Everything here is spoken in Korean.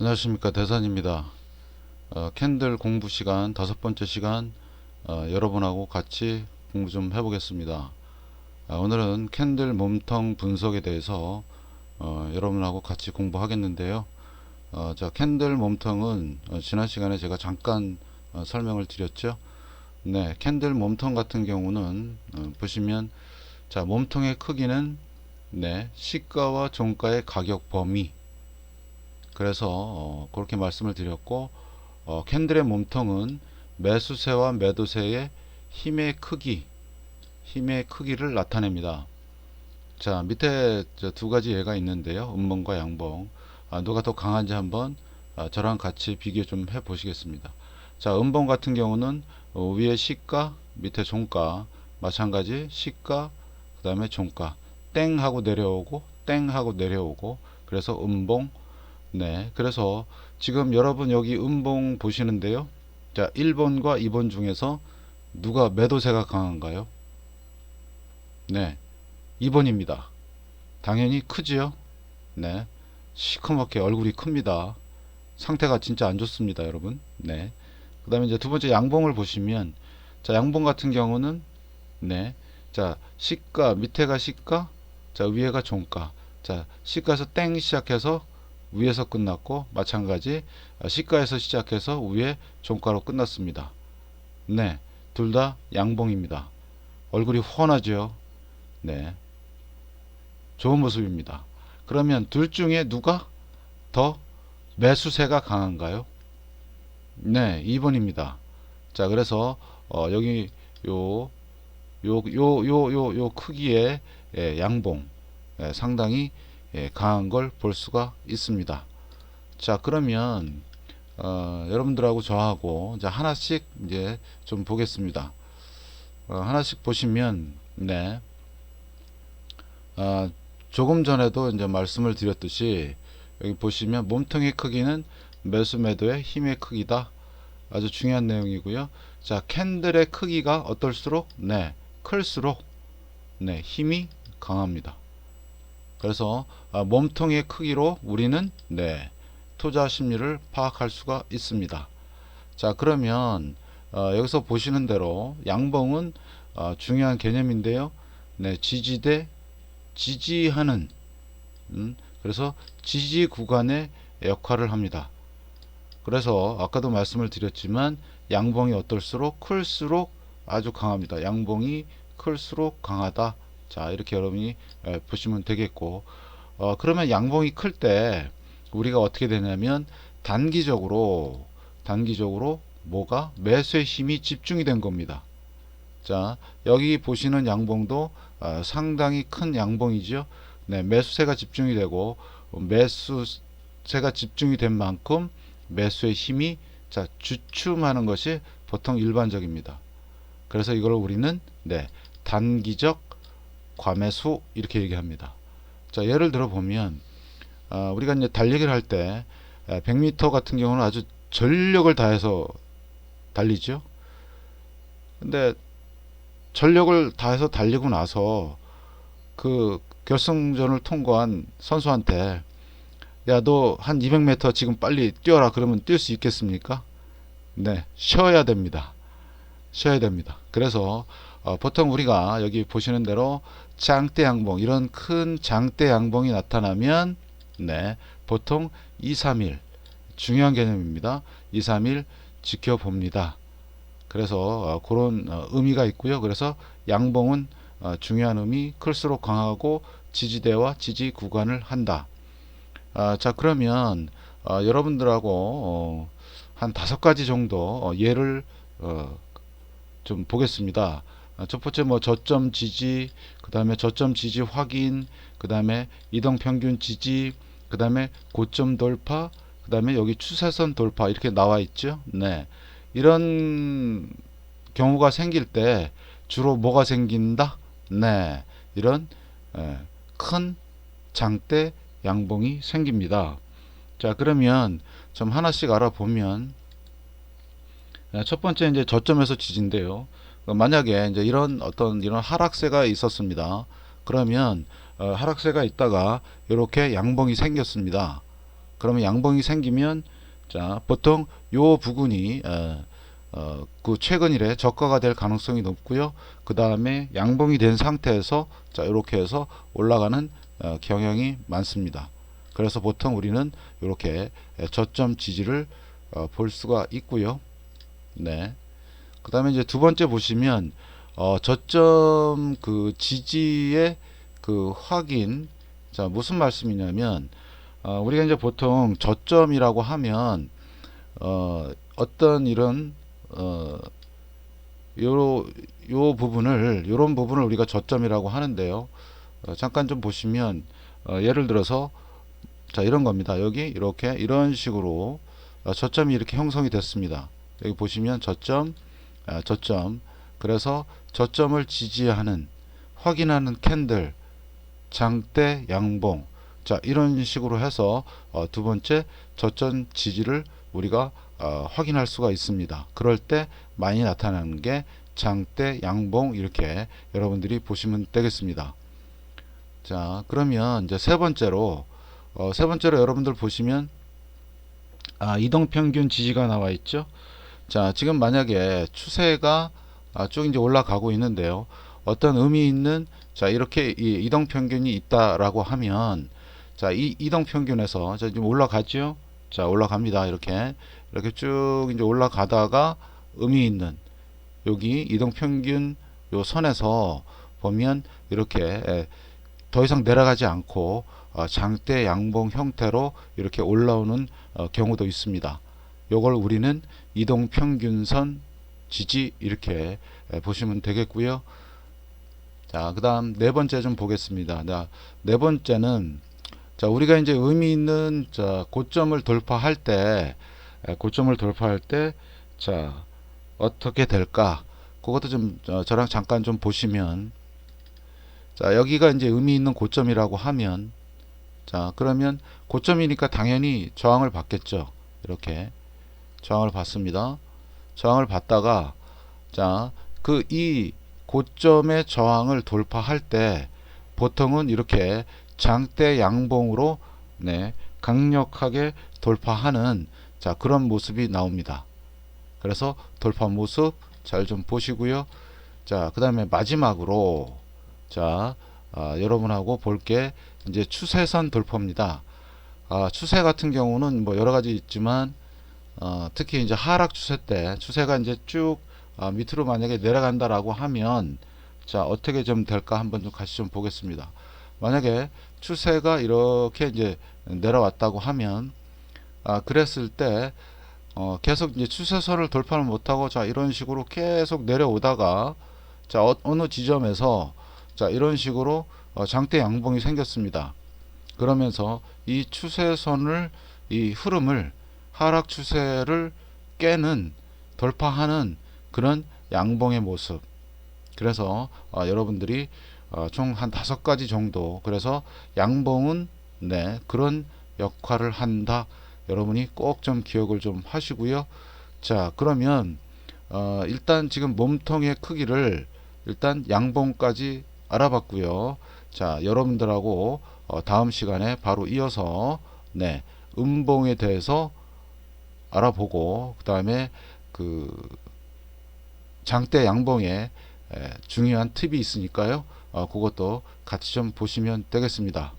안녕하십니까 대산입니다. 어, 캔들 공부 시간 다섯 번째 시간 어, 여러분하고 같이 공부 좀 해보겠습니다. 아, 오늘은 캔들 몸통 분석에 대해서 어, 여러분하고 같이 공부하겠는데요. 어, 자 캔들 몸통은 어, 지난 시간에 제가 잠깐 어, 설명을 드렸죠. 네, 캔들 몸통 같은 경우는 어, 보시면 자 몸통의 크기는 네 시가와 종가의 가격 범위 그래서 어, 그렇게 말씀을 드렸고 어, 캔들의 몸통은 매수세와 매도세의 힘의 크기, 힘의 크기를 나타냅니다. 자 밑에 저두 가지 예가 있는데요. 음봉과 양봉. 아, 누가 더 강한지 한번 아, 저랑 같이 비교 좀 해 보시겠습니다. 자 음봉 같은 경우는 어, 위에 시가, 밑에 종가 마찬가지 시가, 그 다음에 종가 땡 하고 내려오고 땡 하고 내려오고 그래서 음봉 네, 그래서 지금 여러분 여기 음봉 보시는데요. 자, 1번과 2번 중에서 누가 매도세가 강한가요? 네, 2번입니다. 당연히 크지요? 네, 시커멓게 얼굴이 큽니다. 상태가 진짜 안 좋습니다, 여러분. 네. 그 다음에 이제 두 번째 양봉을 보시면, 자, 양봉 같은 경우는, 네, 자, 시가, 밑에가 시가, 자, 위에가 종가. 자, 시가에서 땡 시작해서 위에서 끝났고 마찬가지 아, 시가에서 시작해서 위에 종가로 끝났습니다. 네, 둘 다 양봉입니다. 얼굴이 훤하죠. 네, 좋은 모습입니다. 그러면 둘 중에 누가 더 매수세가 강한가요? 네, 2번입니다. 자, 그래서 어, 여기 요 요 요 요 요 요 크기의 예, 양봉 예, 상당히 예, 강한 걸 볼 수가 있습니다. 자, 그러면 어, 여러분들하고 저하고 이제 하나씩 이제 좀 보겠습니다. 어, 하나씩 보시면 네. 아, 조금 전에도 이제 말씀을 드렸듯이 여기 보시면 몸통의 크기는 매수 매도의 힘의 크기다. 아주 중요한 내용이고요. 자, 캔들의 크기가 어떨수록 네, 클수록 네, 힘이 강합니다. 그래서 아, 몸통의 크기로 우리는 네, 투자 심리를 파악할 수가 있습니다. 자, 그러면 어, 여기서 보시는 대로 양봉은 어, 중요한 개념인데요. 네, 지지대 지지하는 음, 그래서 지지 구간의 역할을 합니다. 그래서 아까도 말씀을 드렸지만 양봉이 어떨수록 클수록 아주 강합니다. 양봉이 클수록 강하다. 자 이렇게 여러분이 에, 보시면 되겠고 어, 그러면 양봉이 클 때 우리가 어떻게 되냐면 단기적으로 단기적으로 뭐가 매수의 힘이 집중이 된 겁니다. 자 여기 보시는 양봉도 어, 상당히 큰 양봉이죠. 네, 매수세가 집중이 되고 매수세가 집중이 된 만큼 매수의 힘이 자 주춤하는 것이 보통 일반적입니다. 그래서 이걸 우리는 네, 단기적 과매수 이렇게 얘기합니다. 자 예를 들어 보면 어, 우리가 이제 달리기를 할 때 100m 같은 경우는 아주 전력을 다해서 달리죠. 근데 전력을 다해서 달리고 나서 그 결승전을 통과한 선수한테 야 너 한 200m 지금 빨리 뛰어라 그러면 뛸 수 있겠습니까? 네 쉬어야 됩니다. 쉬어야 됩니다. 그래서 어, 보통 우리가 여기 보시는 대로 장대 양봉 이런 큰 장대 양봉이 나타나면 네 보통 2, 3일 중요한 개념입니다. 2, 3일 지켜봅니다. 그래서 어, 그런 어, 의미가 있고요. 그래서 양봉은 어, 중요한 의미 클수록 강하고 지지대와 지지 구간을 한다. 아, 자 그러면 어, 여러분들하고 어, 한 다섯 가지 정도 어, 예를 어, 좀 보겠습니다. 아, 첫 번째 뭐 저점 지지, 그 다음에 저점 지지 확인, 그 다음에 이동 평균 지지, 그 다음에 고점 돌파, 그 다음에 여기 추세선 돌파 이렇게 나와 있죠. 네, 이런 경우가 생길 때 주로 뭐가 생긴다? 네, 이런 에, 큰 장대 양봉이 생깁니다. 자, 그러면 좀 하나씩 알아보면 에, 첫 번째 이제 저점에서 지지인데요. 어, 만약에 이제 이런 어떤 이런 하락세가 있었습니다. 그러면 어, 하락세가 있다가 이렇게 양봉이 생겼습니다. 그러면 양봉이 생기면 자 보통 요 부분이 어, 어, 그 최근 일에 저가가 될 가능성이 높고요. 그 다음에 양봉이 된 상태에서 자 이렇게 해서 올라가는 어, 경향이 많습니다. 그래서 보통 우리는 이렇게 저점 지지를 어, 볼 수가 있고요. 네. 그 다음에 이제 두 번째 보시면 어, 저점 그 지지의 그 확인 자 무슨 말씀이냐면 어, 우리가 이제 보통 저점이라고 하면 어, 어떤 이런 어, 요, 요 부분을 요런 부분을 우리가 저점이라고 하는데요. 어, 잠깐 좀 보시면 어, 예를 들어서 자 이런 겁니다. 여기 이렇게 이런 식으로 어, 저점이 이렇게 형성이 됐습니다. 여기 보시면 저점 아, 저점 그래서 저점을 지지하는 확인하는 캔들 장대 양봉 자 이런 식으로 해서 어, 두 번째 저점 지지를 우리가 어, 확인할 수가 있습니다. 그럴 때 많이 나타나는 게 장대 양봉 이렇게 여러분들이 보시면 되겠습니다. 자 그러면 이제 세 번째로 어, 세 번째로 여러분들 보시면 아, 이동평균 지지가 나와 있죠. 자 지금 만약에 추세가 아, 쭉 이제 올라가고 있는데요. 어떤 의미 있는 자 이렇게 이 이동 평균이 있다라고 하면 자 이 이동 평균에서 자 지금 올라가죠. 자 올라갑니다. 이렇게 이렇게 쭉 이제 올라가다가 의미 있는 여기 이동 평균 요 선에서 보면 이렇게 에, 더 이상 내려가지 않고 어, 장대 양봉 형태로 이렇게 올라오는 어, 경우도 있습니다. 요걸 우리는 이동 평균선 지지 이렇게 에, 보시면 되겠고요. 자, 그다음 네 번째 좀 보겠습니다. 자, 네 번째는 자, 우리가 이제 의미 있는 자, 고점을 돌파할 때 에, 고점을 돌파할 때 자, 어떻게 될까? 그것도 좀 어, 저랑 잠깐 좀 보시면 자, 여기가 이제 의미 있는 고점이라고 하면 자, 그러면 고점이니까 당연히 저항을 받겠죠. 이렇게 저항을 받습니다. 저항을 받다가 자, 그 이 고점의 저항을 돌파할 때 보통은 이렇게 장대 양봉으로 네, 강력하게 돌파하는 자, 그런 모습이 나옵니다. 그래서 돌파 모습 잘 좀 보시고요. 자, 그다음에 마지막으로 자, 아, 여러분하고 볼 게 이제 추세선 돌파입니다. 아, 추세 같은 경우는 뭐 여러 가지 있지만 어, 특히 이제 하락 추세 때 추세가 이제 쭉 아, 밑으로 만약에 내려간다라고 하면 자 어떻게 좀 될까 한번 좀 같이 좀 보겠습니다. 만약에 추세가 이렇게 이제 내려왔다고 하면 아, 그랬을 때 어, 계속 이제 추세선을 돌파를 못하고 자 이런 식으로 계속 내려오다가 자 어, 느 지점에서 자 이런 식으로 어, 장대 양봉이 생겼습니다. 그러면서 이 추세선을 이 흐름을 하락 추세를 깨는 돌파하는 그런 양봉의 모습. 그래서 어, 여러분들이 어, 총 한 다섯 가지 정도. 그래서 양봉은 네 그런 역할을 한다. 여러분이 꼭 좀 기억을 좀 하시고요. 자 그러면 어, 일단 지금 몸통의 크기를 일단 양봉까지 알아봤고요. 자 여러분들하고 어, 다음 시간에 바로 이어서 네 음봉에 대해서 알아보고 그 다음에 그 장대 양봉에 에, 중요한 팁이 있으니까요. 어, 그것도 같이 좀 보시면 되겠습니다.